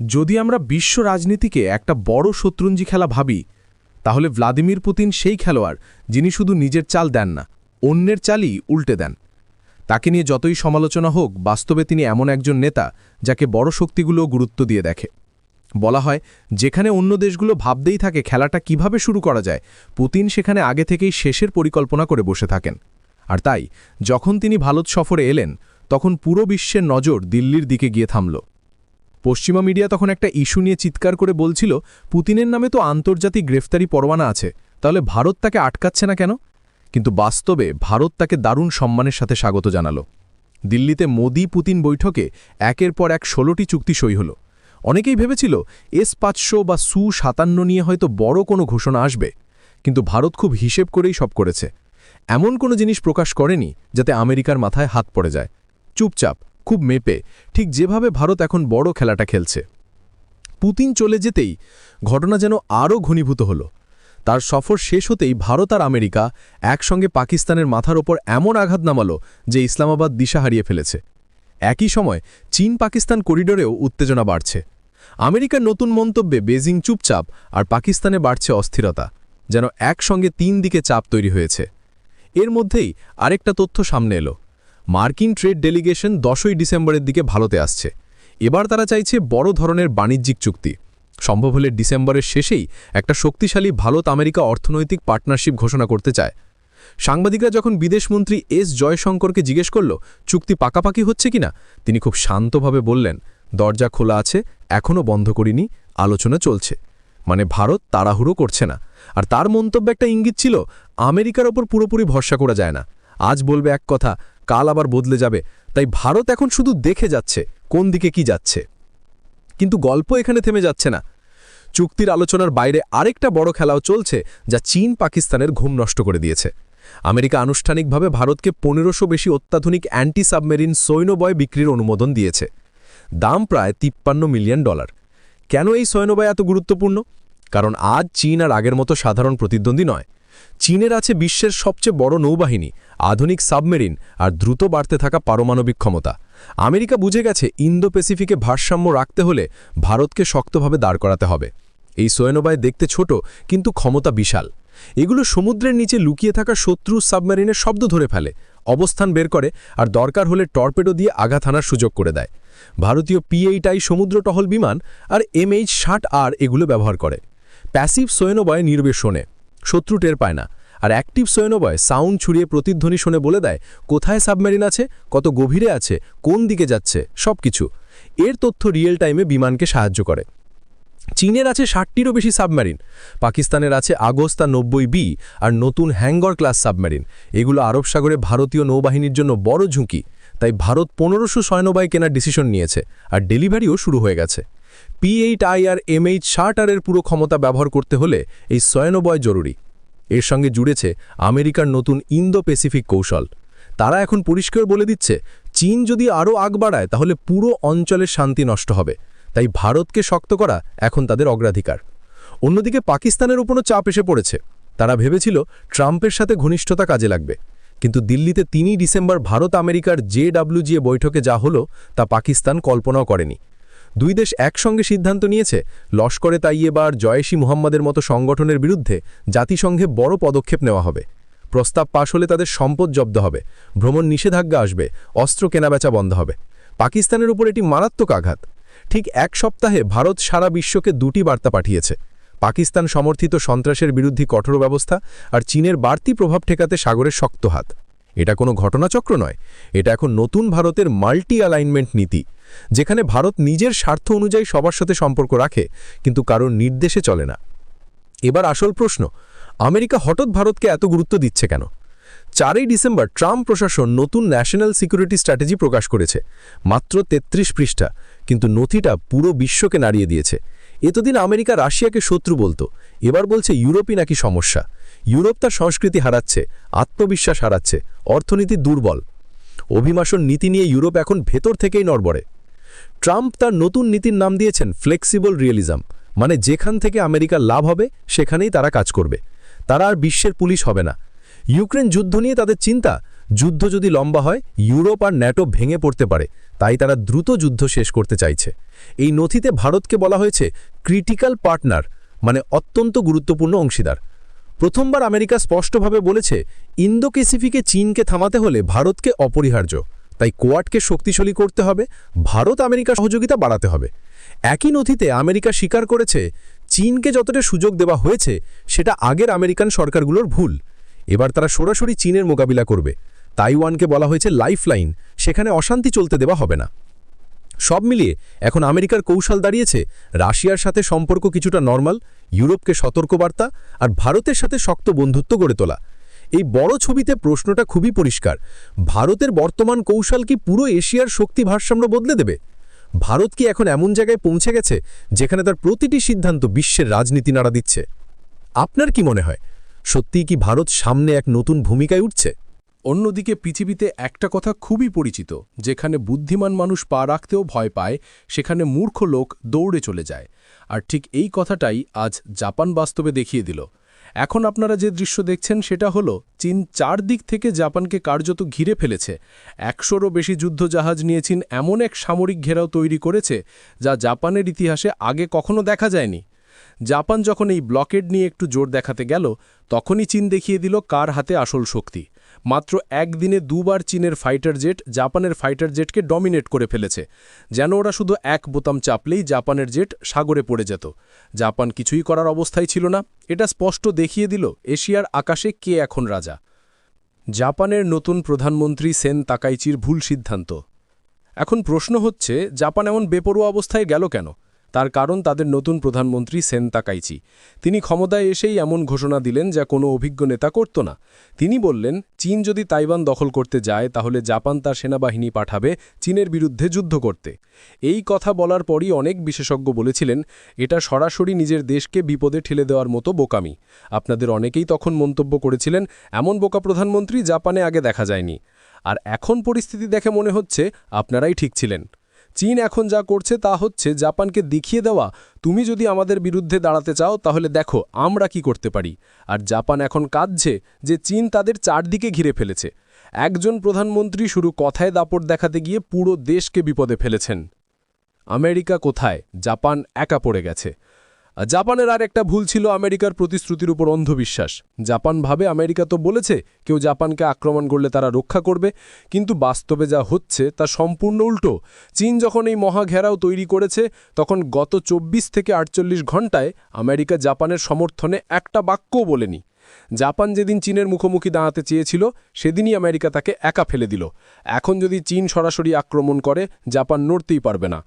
যদি আমরা বিশ্ব রাজনীতিকে একটা বড় শত্রুঞ্জি খেলা ভাবি, তাহলে ভ্লাদিমির পুতিন সেই খেলোয়াড় যিনি শুধু নিজের চাল দেন না, অন্যের চালই উল্টে দেন। তাকে নিয়ে যতই সমালোচনা হোক, বাস্তবে তিনি এমন একজন নেতা যাকে বড় শক্তিগুলো গুরুত্ব দিয়ে দেখে। বলা হয়, যেখানে অন্য দেশগুলো ভাবতেই থাকে খেলাটা কীভাবে শুরু করা যায়, পুতিন সেখানে আগে থেকেই শেষের পরিকল্পনা করে বসে থাকেন। আর তাই, যখন তিনি ভারত সফরে এলেন, তখন পুরো বিশ্বের নজর দিল্লির দিকে গিয়ে থামল। পশ্চিমা মিডিয়া তখন একটা ইস্যু নিয়ে চিৎকার করে বলছিল, পুতিনের নামে তো আন্তর্জাতিক গ্রেফতারি পরোয়ানা আছে, তাহলে ভারত তাকে আটকাচ্ছে না কেন? কিন্তু বাস্তবে ভারত তাকে দারুণ সম্মানের সাথে স্বাগত জানালো। দিল্লিতে মোদি পুতিন বৈঠকে একের পর এক ষোলোটি চুক্তি সই হল। অনেকেই ভেবেছিল, এস পাঁচশো বা সু সাতান্ন নিয়ে হয়তো বড় কোনো ঘোষণা আসবে। কিন্তু ভারত খুব হিসেব করেই সব করেছে। এমন কোনো জিনিস প্রকাশ করেনি যাতে আমেরিকার মাথায় হাত পড়ে যায়। চুপচাপ খুব মেপে ঠিক যেভাবে ভারত এখন বড় খেলাটা খেলছে। পুতিন চলে যেতেই ঘটনা যেন আরও ঘনীভূত হল। তার সফর শেষ হতেই ভারত আর আমেরিকা একসঙ্গে পাকিস্তানের মাথার ওপর এমন আঘাত নামালো যে ইসলামাবাদ দিশা হারিয়ে ফেলেছে। একই সময় চীন পাকিস্তান করিডোরেও উত্তেজনা বাড়ছে। আমেরিকার নতুন মন্তব্যে বেজিং চুপচাপ আর পাকিস্তানে বাড়ছে অস্থিরতা, যেন একসঙ্গে তিন দিকে চাপ তৈরি হয়েছে। এর মধ্যেই আরেকটা তথ্য সামনে এলো। মার্কিন ট্রেড ডেলিগেশন দশই ডিসেম্বরের দিকে ভারতে আসছে। এবার তারা চাইছে বড় ধরনের বাণিজ্যিক চুক্তি। সম্ভব হলে ডিসেম্বরের শেষেই একটা শক্তিশালী ভারত আমেরিকা অর্থনৈতিক পার্টনারশিপ ঘোষণা করতে চায়। সাংবাদিকরা যখন বিদেশমন্ত্রী এস জয়শঙ্করকে জিজ্ঞেস করল, চুক্তি পাকাপাকি হচ্ছে কিনা? তিনি খুব শান্তভাবে বললেন, দরজা খোলা আছে এখনও বন্ধ করিনি, আলোচনা চলছে। মানে ভারত তাড়াহুড়ো করছে না। আর তার মন্তব্য একটা ইঙ্গিত ছিল, আমেরিকার ওপর পুরোপুরি ভরসা করা যায় না। আজ বলবে এক কথা কাল আবার বদলে যাবে। তাই ভারত এখন শুধু দেখে যাচ্ছে, কোন দিকে কি যাচ্ছে। কিন্তু গল্প এখানে থেমে যাচ্ছে না। চুক্তির আলোচনার বাইরে আরেকটা বড় খেলাও চলছে, যা চীন পাকিস্তানের ঘুম নষ্ট করে দিয়েছে। আমেরিকা আনুষ্ঠানিকভাবে ভারতকে পনেরোশো বেশি অত্যাধুনিক অ্যান্টি সাবমেরিন সৈন্যবয় বিক্রির অনুমোদন দিয়েছে। দাম প্রায় তিপ্পান্ন মিলিয়ন ডলার। কেন এই সৈন্যবয় এত গুরুত্বপূর্ণ? কারণ আজ চীন আর আগের মতো সাধারণ প্রতিদ্বন্দ্বী নয়। চীনের আছে বিশ্বের সবচেয়ে বড় নৌবাহিনী, আধুনিক সাবমেরিন আর দ্রুত বাড়তে থাকা পারমাণবিক ক্ষমতা। আমেরিকা বুঝে গেছে ইন্দো প্যাসিফিকে ভারসাম্য রাখতে হলে ভারতকে শক্তভাবে দাঁড় করাতে হবে। এই সোয়েনোবায় দেখতে ছোট, কিন্তু ক্ষমতা বিশাল। এগুলো সমুদ্রের নিচে লুকিয়ে থাকা শত্রু সাবমেরিনের শব্দ ধরে ফেলে, অবস্থান বের করে আর দরকার হলে টর্পেডো দিয়ে আঘাত হানার সুযোগ করে দেয়। ভারতীয় পিএইটাই সমুদ্র টহল বিমান আর এমএইচ ষাট আর এগুলো ব্যবহার করে। প্যাসিভ সোয়েনোবয় নির্বে শোনে শত্রু টের পায় না। আর অ্যাক্টিভ সোয়েনোবয় সাউন্ড ছুড়িয়ে প্রতিধ্বনি শুনে বলে দেয়, কোথায় সাবমেরিন আছে? কত গভীরে আছে? কোন দিকে যাচ্ছে? সব কিছু এর তথ্য রিয়েল টাইমে বিমানকে সাহায্য করে। চীনের আছে ষাটটিরও বেশি সাবমেরিন। পাকিস্তানের আছে আগস্তা নব্বই বি আর নতুন হ্যাঙ্গর ক্লাস সাবমেরিন। এগুলো আরব সাগরে ভারতীয় নৌবাহিনীর জন্য বড় ঝুঁকি। তাই ভারত পনেরোশো সৈন্যবাহী কেনার ডিসিশন নিয়েছে। আর ডেলিভারিও শুরু হয়ে গেছে। P eight I R MH আরের পুরো ক্ষমতা ব্যবহার করতে হলে এই সয়নবয় জরুরি। এর সঙ্গে জুড়েছে আমেরিকার নতুন ইন্দো প্যাসিফিক কৌশল। তারা এখন পরিষ্কার বলে দিচ্ছে, চীন যদি আরও আগ বাড়ায় তাহলে পুরো অঞ্চলের শান্তি নষ্ট হবে। তাই ভারতকে শক্ত করা এখন তাদের অগ্রাধিকার। অন্যদিকে পাকিস্তানের উপরও চাপ এসে পড়েছে। তারা ভেবেছিল ট্রাম্পের সাথে ঘনিষ্ঠতা কাজে লাগবে। কিন্তু দিল্লিতে তিনই ডিসেম্বর ভারত আমেরিকার জেডাব্লিউজিএ বৈঠকে যা হলো তা পাকিস্তান কল্পনাও করেনি। দুই দেশ একসঙ্গে সিদ্ধান্ত নিয়েছে, লস্করে তাইয়েবার জয়েশি মুহাম্মদের মতো সংগঠনের বিরুদ্ধে জাতিসংঘে বড় পদক্ষেপ নেওয়া হবে। প্রস্তাব পাশ হলে তাদের সম্পদ জব্দ হবে, ভ্রমণ নিষেধাজ্ঞা আসবে, অস্ত্র কেনাবেচা বন্ধ হবে। পাকিস্তানের উপর এটি মারাত্মক আঘাত। ঠিক এক সপ্তাহে ভারত সারা বিশ্বকে দুটি বার্তা পাঠিয়েছে। পাকিস্তান সমর্থিত সন্ত্রাসের বিরুদ্ধে কঠোর ব্যবস্থা আর চীনের বাড়তি প্রভাব ঠেকাতে সাগরের শক্ত হাত। এটা কোনো ঘটনাচক্র নয়। এটা এখন নতুন ভারতের মাল্টি অ্যালাইনমেন্ট নীতি, যেখানে ভারত নিজের স্বার্থ অনুযায়ী সবার সাথে সম্পর্ক রাখে, কিন্তু কারোর নির্দেশে চলে না। এবার আসল প্রশ্ন, আমেরিকা হঠাৎ ভারতকে এত গুরুত্ব দিচ্ছে কেন? চারই ডিসেম্বর ট্রাম্প প্রশাসন নতুন ন্যাশনাল সিকিউরিটি স্ট্র্যাটেজি প্রকাশ করেছে, মাত্র ৩৩ পৃষ্ঠা, কিন্তু নথিটা পুরো বিশ্বকে নাড়িয়ে দিয়েছে। এতদিন আমেরিকা রাশিয়াকে শত্রু বলতো, এবার বলছে ইউরোপই নাকি সমস্যা। ইউরোপ তার সংস্কৃতি হারাচ্ছে, আত্মবিশ্বাস হারাচ্ছে, অর্থনীতি দুর্বল। অভিবাসন নীতি নিয়ে ইউরোপ এখন ভেতর থেকেই নড়বড়ে। ট্রাম্প তার নতুন নীতির নাম দিয়েছেন ফ্লেক্সিবল রিয়েলিজম মানে যেখান থেকে আমেরিকার লাভ হবে, সেখানেই তারা কাজ করবে। তারা আর বিশ্বের পুলিশ হবে না। ইউক্রেন যুদ্ধ নিয়ে তাদের চিন্তা, যুদ্ধ যদি লম্বা হয়, ইউরোপ আর ন্যাটো ভেঙে পড়তে পারে, তাই তারা দ্রুত যুদ্ধ শেষ করতে চাইছে। এই নথিতে ভারতকে বলা হয়েছে, ক্রিটিক্যাল পার্টনার মানে অত্যন্ত গুরুত্বপূর্ণ অংশীদার। প্রথমবার আমেরিকা স্পষ্টভাবে বলেছে ইন্দো প্যাসিফিকে চীনকে থামাতে হলে ভারতকে অপরিহার্য। তাই কোয়াডকে শক্তিশালী করতে হবে, ভারত আমেরিকা সহযোগিতা বাড়াতে হবে। একই নথিতে আমেরিকা স্বীকার করেছে, চীনকে যতটা সুযোগ দেওয়া হয়েছে, সেটা আগের আমেরিকান সরকারগুলোর ভুল। এবার তারা সরাসরি চীনের মোকাবিলা করবে। তাইওয়ানকে বলা হয়েছে লাইফলাইন, সেখানে অশান্তি চলতে দেওয়া হবে না। সব মিলিয়ে এখন আমেরিকার কৌশল দাঁড়িয়েছে রাশিয়ার সাথে সম্পর্ক কিছুটা নর্মাল, ইউরোপকে সতর্কবার্তা আর ভারতের সাথে শক্ত বন্ধুত্ব গড়ে তোলা। এই বড় ছবিতে প্রশ্নটা খুবই পরিষ্কার, ভারতের বর্তমান কৌশল কি পুরো এশিয়ার শক্তি ভারসাম্য বদলে দেবে? ভারত কি এখন এমন জায়গায় পৌঁছে গেছে যেখানে তার প্রতিটি সিদ্ধান্ত বিশ্বের রাজনীতি নাড়া দিচ্ছে? আপনার কি মনে হয়, সত্যিই কি ভারত সামনে এক নতুন ভূমিকায় উঠছে? অন্যদিকে পৃথিবীতে একটা কথা খুবই পরিচিত, যেখানে বুদ্ধিমান মানুষ পা রাখতেও ভয় পায়, সেখানে মূর্খ লোক দৌড়ে চলে যায়। আর ঠিক এই কথাটাই আজ জাপান বাস্তবে দেখিয়ে দিল। এখন আপনারা যে দৃশ্য দেখছেন সেটা হলো, চীন চারদিক থেকে জাপানকে কার্যত ঘিরে ফেলেছে। একশোরও বেশি যুদ্ধজাহাজ নিয়ে চীন এমন এক সামরিক ঘেরাও তৈরি করেছে, যা জাপানের ইতিহাসে আগে কখনো দেখা যায়নি। জাপান যখন এই ব্লকেড নিয়ে একটু জোর দেখাতে গেল, তখনই চীন দেখিয়ে দিল কার হাতে আসল শক্তি। মাত্র একদিনে দুবার চীনের ফাইটার জেট জাপানের ফাইটার জেটকে ডমিনেট করে ফেলেছে। যেন ওরা শুধু এক বোতাম চাপলেই জাপানের জেট সাগরে পড়ে যেত। জাপান কিছুই করার অবস্থায় ছিল না। এটা স্পষ্ট দেখিয়ে দিল এশিয়ার আকাশে কে এখন রাজা। জাপানের নতুন প্রধানমন্ত্রী সেন তাকাইচির ভুল সিদ্ধান্ত। এখন প্রশ্ন হচ্ছে, জাপান এমন বেপরোয়া অবস্থায় গেল কেন? তার কারণ তাদের নতুন প্রধানমন্ত্রী সেন তাকাইচি। তিনি ক্ষমতায় এসেই এমন ঘোষণা দিলেন যা কোনো অভিজ্ঞ নেতা করত না। তিনি বললেন, চীন যদি তাইওয়ান দখল করতে যায়, তাহলে জাপান তার সেনাবাহিনী পাঠাবে চীনের বিরুদ্ধে যুদ্ধ করতে। এই কথা বলার পরই অনেক বিশেষজ্ঞ বলেছিলেন, এটা সরাসরি নিজের দেশকে বিপদে ঠেলে দেওয়ার মতো বোকামি। আপনাদের অনেকেই তখন মন্তব্য করেছিলেন, এমন বোকা প্রধানমন্ত্রী জাপানে আগে দেখা যায়নি। আর এখন পরিস্থিতি দেখে মনে হচ্ছে আপনারাই ঠিক ছিলেন। চীন এখন যা করছে তা হচ্ছে জাপানকে দেখিয়ে দেওয়া। তুমি যদি আমাদের বিরুদ্ধে দাঁড়াতে চাও, তাহলে দেখো আমরা কি করতে পারি। আর জাপান এখন কাঁদছে যে চীন তাদের চারদিকে ঘিরে ফেলেছে। একজন প্রধানমন্ত্রী শুরু কথায় দাপট দেখাতে গিয়ে পুরো দেশকে বিপদে ফেলেছেন। আমেরিকা কোথায়? জাপান একা পড়ে গেছে। জাপানের আর একটা ভুল ছিল আমেরিকার প্রতিশ্রুতির উপর অন্ধবিশ্বাস। জাপান ভাবে আমেরিকা তো বলেছে, কেউ জাপানকে আক্রমণ করলে তারা রক্ষা করবে, কিন্তু বাস্তবে যা হচ্ছে তা সম্পূর্ণ উল্টো। চীন যখন এই মহা ঘেরাও তৈরি করেছে, তখন গত ২৪ থেকে আটচল্লিশ ঘণ্টায় আমেরিকা জাপানের সমর্থনে একটা বাক্যও বলেনি। জাপান যেদিন চীনের মুখোমুখি দাঁড়াতে চেয়েছিল, সেদিনই আমেরিকা তাকে একা ফেলে দিল। এখন যদি চীন সরাসরি আক্রমণ করে, জাপান নড়তেই পারবে না।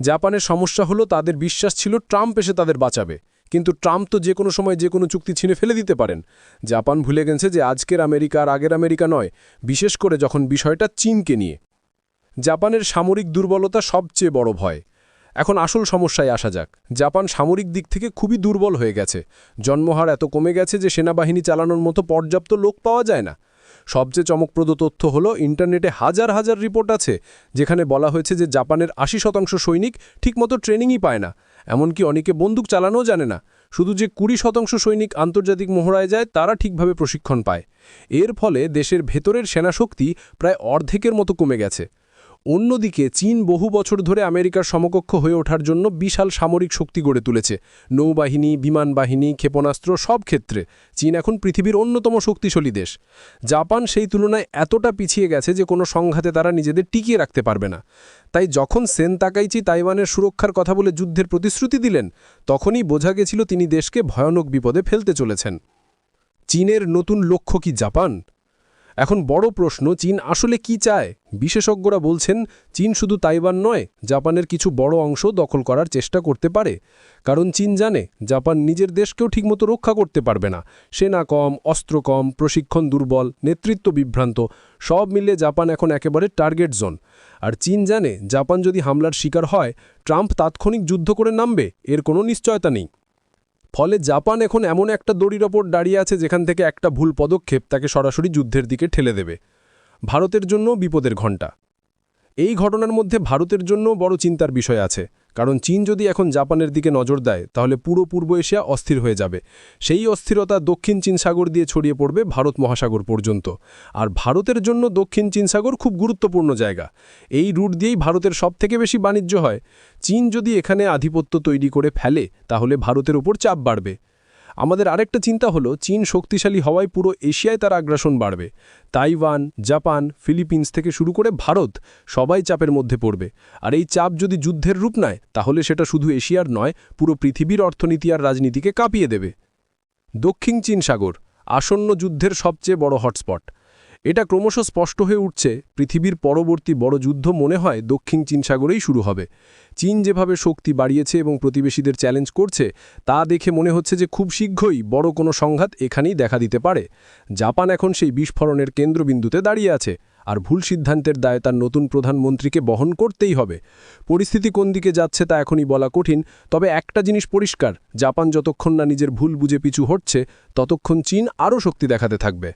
জাপানের সমস্যা হলো তাদের বিশ্বাস ছিল ট্রাম্প এসে তাদের বাঁচাবে। কিন্তু ট্রাম্প তো যে কোনো সময় যে কোনো চুক্তি ছিনে ফেলে দিতে পারেন। জাপান ভুলে গেছে যে আজকের আমেরিকা আর আগের আমেরিকা নয়, বিশেষ করে যখন বিষয়টা চীনকে নিয়ে। জাপানের সামরিক দুর্বলতা সবচেয়ে বড় ভয়। এখন আসল সমস্যায় আসা যাক। জাপান সামরিক দিক থেকে খুবই দুর্বল হয়ে গেছে। জন্মহার এত কমে গেছে যে সেনাবাহিনী চালানোর মতো পর্যাপ্ত লোক পাওয়া যায় না। সবচেয়ে চমকপ্রদ তথ্য হলো, ইন্টারনেটে হাজার হাজার রিপোর্ট আছে, যেখানে বলা হয়েছে যে জাপানের আশি শতাংশ সৈনিক ঠিকমতো ট্রেনিংই পায় না। এমনকি অনেকে বন্দুক চালানোও জানে না। শুধু যে কুড়ি শতাংশ সৈনিক আন্তর্জাতিক মহড়ায় যায়, তারা ঠিকভাবে প্রশিক্ষণ পায়। এর ফলে দেশের ভেতরের সেনাশক্তি প্রায় অর্ধেকের মতো কমে গেছে। অন্যদিকে চীন বহু বছর ধরে আমেরিকার সমকক্ষ হয়ে ওঠার জন্য বিশাল সামরিক শক্তি গড়ে তুলেছে। নৌবাহিনী বিমান বাহিনী ক্ষেপণাস্ত্র সব ক্ষেত্রে চীন এখন পৃথিবীর অন্যতম শক্তিশালী দেশ। জাপান সেই তুলনায় এতটা পিছিয়ে গেছে যে কোনো সংঘাতে তারা নিজেদের টিকিয়ে রাখতে পারবে না। তাই যখন সেন তাকাইচি তাইওয়ানের সুরক্ষার কথা বলে যুদ্ধের প্রতিশ্রুতি দিলেন, তখনই বোঝা গেছিল তিনি দেশকে ভয়ানক বিপদে ফেলতে চলেছেন। চীনের নতুন লক্ষ্য কি জাপান? এখন বড় প্রশ্ন, চীন আসলে কি চায়? বিশেষজ্ঞরা বলছেন, চীন শুধু তাইওয়ান নয়, জাপানের কিছু বড় অংশ দখল করার চেষ্টা করতে পারে। কারণ চীন জানে, জাপান নিজের দেশকেও ঠিকমতো রক্ষা করতে পারবে না। সেনা কম, অস্ত্র কম, প্রশিক্ষণ দুর্বল, নেতৃত্ব বিভ্রান্ত, সব মিলে জাপান এখন একেবারে টার্গেট জোন। আর চীন জানে, জাপান যদি হামলার শিকার হয়, ট্রাম্প তাৎক্ষণিক যুদ্ধ করে নামবে, এর কোনো নিশ্চয়তা নেই। ফলে জাপান এখন এমন একটা দড়ির ওপর দাঁড়িয়ে আছে যেখান থেকে একটা ভুল পদক্ষেপ তাকে সরাসরি যুদ্ধের দিকে ঠেলে দেবে। ভারতের জন্য বিপদের ঘণ্টা। এই ঘটনার মধ্যে ভারতের জন্য বড় চিন্তার বিষয় আছে। কারণ চীন যদি এখন জাপানের দিকে নজর দেয়, তাহলে পুরো পূর্ব এশিয়া অস্থির হয়ে যাবে। সেই অস্থিরতা দক্ষিণ চীন সাগর দিয়ে ছড়িয়ে পড়বে ভারত মহাসাগর পর্যন্ত। আর ভারতের জন্য দক্ষিণ চীন সাগর খুব গুরুত্বপূর্ণ জায়গা। এই রুট দিয়েই ভারতের সবথেকে বেশি বাণিজ্য হয়। চীন যদি এখানে আধিপত্য তৈরি করে ফেলে, তাহলে ভারতের উপর চাপ বাড়বে। আমাদের আরেকটা চিন্তা হলো, চীন শক্তিশালী হওয়ায় পুরো এশিয়ায় তার আগ্রাসন বাড়বে। তাইওয়ান, জাপান, ফিলিপিন্স থেকে শুরু করে ভারত সবাই চাপের মধ্যে পড়বে। আর এই চাপ যদি যুদ্ধের রূপ নেয়, তাহলে সেটা শুধু এশিয়ার নয়, পুরো পৃথিবীর অর্থনীতি আর রাজনীতিকে কাঁপিয়ে দেবে। দক্ষিণ চীন সাগর, আসন্ন যুদ্ধের সবচেয়ে বড় হটস্পট। এটা ক্রমশ স্পষ্ট হয়ে উঠছে, পৃথিবীর পরবর্তী বড় যুদ্ধ মনে হয় দক্ষিণ চীন সাগরেই শুরু হবে। চীন যেভাবে শক্তি বাড়িয়েছে এবং প্রতিবেশীদের চ্যালেঞ্জ করছে, তা দেখে মনে হচ্ছে যে খুব শীঘ্রই বড় কোনো সংঘাত এখানেই দেখা দিতে পারে। জাপান এখন সেই বিস্ফোরণের কেন্দ্রবিন্দুতে দাঁড়িয়ে আছে, আর ভুল সিদ্ধান্তের দায় তার নতুন প্রধানমন্ত্রীকে বহন করতেই হবে। পরিস্থিতি কোন দিকে যাচ্ছে তা এখনই বলা কঠিন, তবে একটা জিনিস পরিষ্কার, জাপান যতক্ষণ না নিজের ভুল বুঝে পিছু হটছে, ততক্ষণ চীন আরও শক্তি দেখাতে থাকবে।